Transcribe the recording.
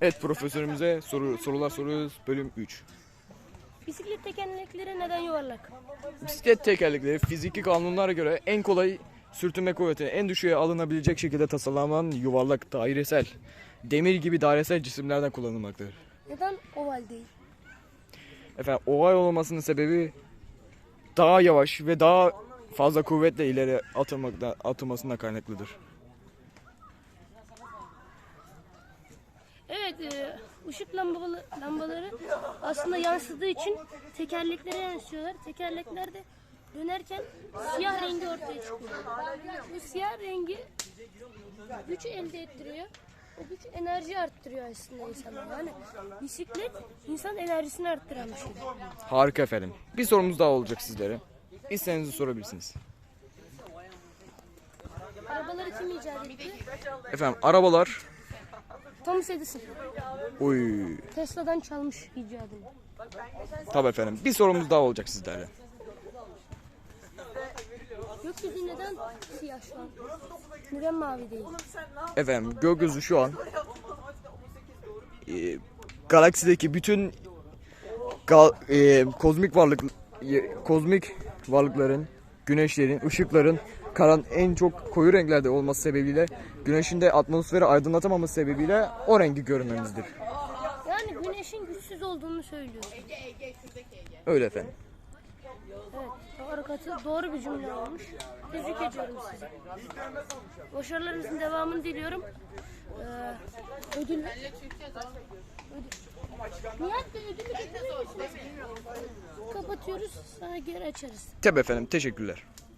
Evet profesörümüze soru, sorular soruyoruz bölüm 3. Bisiklet tekerlekleri neden yuvarlak? Bisiklet tekerlekleri fiziki kanunlara göre en kolay sürtünme kuvvetine en düşüğe alınabilecek şekilde tasarlanan yuvarlak, dairesel, demir gibi dairesel cisimlerden kullanılmaktadır. Neden oval değil? Efendim oval olmasının sebebi daha yavaş ve daha fazla kuvvetle ileri atılmakta, atılmasından kaynaklıdır. E, ışık lambalı, lambaları aslında yansıdığı için tekerleklere yansıyorlar. Tekerlekler de dönerken siyah rengi ortaya çıkıyor. Bu siyah rengi güç elde ettiriyor. O güç enerji arttırıyor aslında insana. Yani bisiklet insan enerjisini arttıran bir şey. Harika efendim. Bir sorumuz daha olacak sizlere. İstediğinizi sorabilirsiniz. Arabaları kim icat etti? Efendim arabalar Thomas Edison. Uy. Tesla'dan çalmış icadını. Tabii efendim. Bir sorumuz daha olacak sizlerle. Gökyüzü neden siyah şu an? Neden mavi değil? Efendim gökyüzü şu an e, galaksideki bütün gal, e, kozmik varlık e, kozmik varlıkların, güneşlerin, ışıkların karan en çok koyu renklerde olması sebebiyle güneşin de atmosferi aydınlatamaması sebebiyle o rengi görmemizdir. Yani güneşin güçsüz olduğunu söylüyor. Öyle efendim. Evet, katı doğru bir cümle olmuş. Tebrik ediyorum sizi. Başarılarınızın devamını diliyorum. Ee, ödül... ödül... Nihat Bey ödülü getirir misiniz? Kapatıyoruz, sonra geri açarız. Tabii efendim. Teşekkürler.